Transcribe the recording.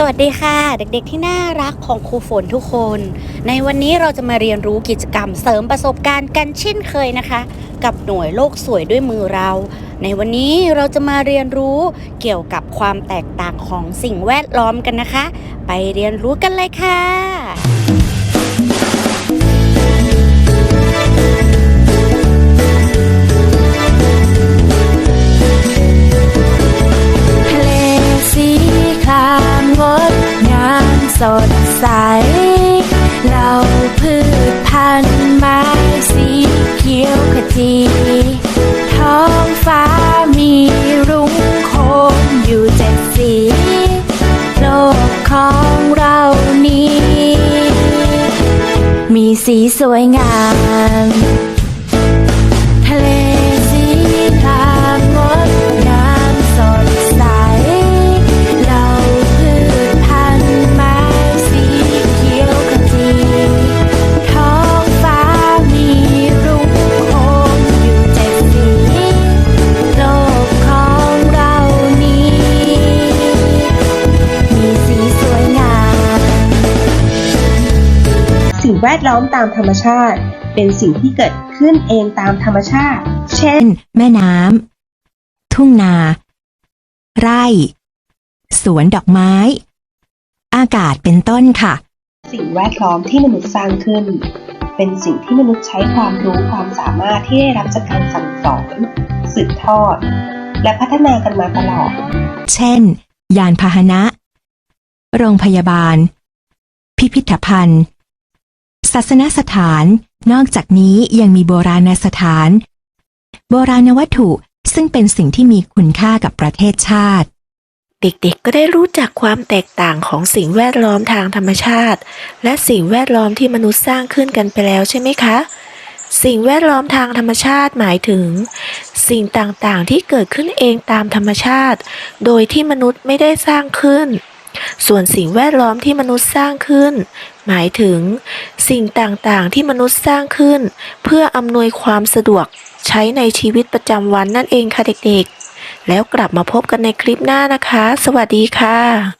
สวัสดีค่ะ เด็กๆที่น่ารักของครูฝนทุกคน ในวันนี้เราจะมาเรียนรู้กิจกรรมเสริมประสบการณ์กันเช่นเคยนะคะ กับหน่วยโลกสวยด้วยมือเรา ในวันนี้เราจะมาเรียนรู้เกี่ยวกับความแตกต่างของสิ่งแวดล้อมกันนะคะ ไปเรียนรู้กันเลยค่ะ สดใส เราพืชพันธุ์ไม้สีเขียวขจีท้องฟ้ามีรุ้งโคมอยู่เจ็ดสีโลกของเรานี้ มีสีสวยงาม แวดล้อมตามธรรมชาติ เป็นสิ่งที่เกิดขึ้นเองตามธรรมชาติ เช่น แม่น้ำ ทุ่งนา ไร่ สวนดอกไม้ อากาศเป็นต้นค่ะ สิ่งแวดล้อมที่มนุษย์สร้างขึ้น เป็นสิ่งที่มนุษย์ใช้ความรู้ความสามารถที่ได้รับจากการสั่งสอน สืบทอด และพัฒนากันมาตลอด เช่น ยานพาหนะ โรงพยาบาล พิพิธภัณฑ์ ศาสนสถาน นอกจากนี้ยังมีโบราณสถาน โบราณวัตถุซึ่งเป็นสิ่งที่มีคุณค่ากับประเทศชาติ เด็กๆ ก็ได้รู้จักความแตกต่างของสิ่งแวดล้อมทางธรรมชาติ และสิ่งแวดล้อมที่มนุษย์สร้างขึ้นกันไปแล้วใช่ไหมคะ สิ่งแวดล้อมทางธรรมชาติหมายถึง สิ่งต่างๆที่เกิดขึ้นเองตามธรรมชาติ โดยที่มนุษย์ไม่ได้สร้างขึ้น ส่วนสิ่งแวดล้อมที่มนุษย์สร้างขึ้น หมายถึง สิ่งต่างๆที่มนุษย์สร้างขึ้น เพื่ออำนวยความสะดวกใช้ในชีวิตประจำวันนั่นเองค่ะเด็กๆ แล้วกลับมาพบกันในคลิปหน้านะคะ สวัสดีค่ะ